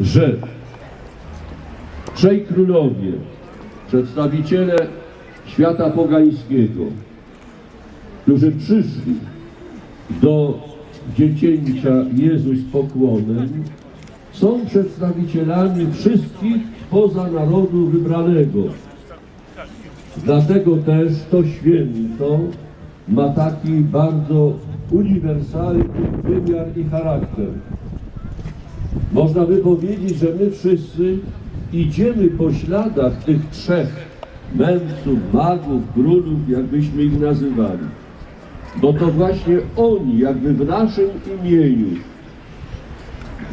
że trzej królowie, przedstawiciele świata pogańskiego, którzy przyszli do dziecięcia Jezus z pokłonem, są przedstawicielami wszystkich spoza narodu wybranego. Dlatego też to święto ma taki bardzo uniwersalny wymiar i charakter. Można by powiedzieć, że my wszyscy idziemy po śladach tych trzech mędrców, magów, królów, jakbyśmy ich nazywali. Bo to właśnie oni, jakby w naszym imieniu,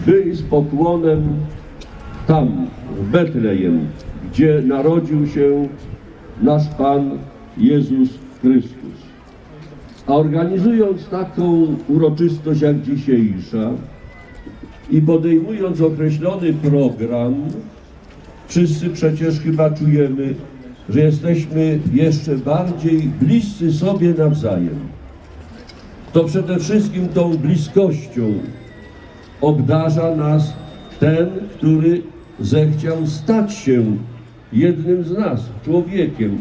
byli z pokłonem tam, w Betlejem, gdzie narodził się nasz Pan Jezus Chrystus. A organizując taką uroczystość jak dzisiejsza i podejmując określony program, wszyscy przecież chyba czujemy, że jesteśmy jeszcze bardziej bliscy sobie nawzajem. To przede wszystkim tą bliskością obdarza nas ten, który zechciał stać się jednym z nas, człowiekiem,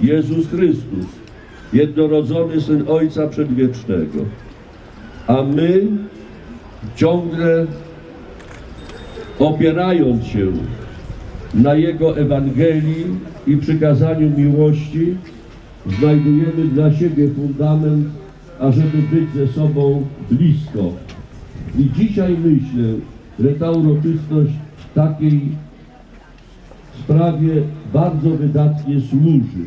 Jezus Chrystus, jednorodzony Syn Ojca Przedwiecznego. A my ciągle opierając się na Jego Ewangelii i przykazaniu miłości, znajdujemy dla siebie fundament, ażeby być ze sobą blisko. I dzisiaj myślę, że ta uroczystość takiej sprawie bardzo wydatnie służy.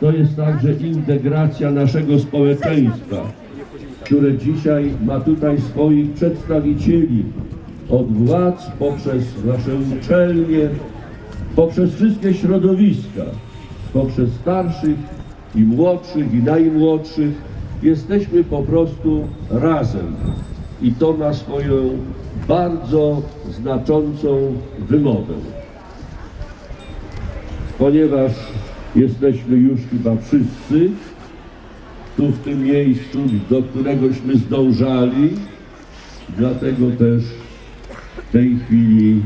To jest także integracja naszego społeczeństwa, które dzisiaj ma tutaj swoich przedstawicieli od władz, poprzez nasze uczelnie, poprzez wszystkie środowiska, poprzez starszych i młodszych i najmłodszych. Jesteśmy po prostu razem i to ma swoją bardzo znaczącą wymowę. Ponieważ jesteśmy już chyba wszyscy tu w tym miejscu, do któregośmy zdążali, dlatego też w tej chwili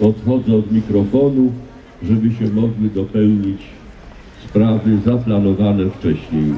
odchodzę od mikrofonu, żeby się mogły dopełnić sprawy zaplanowane wcześniej.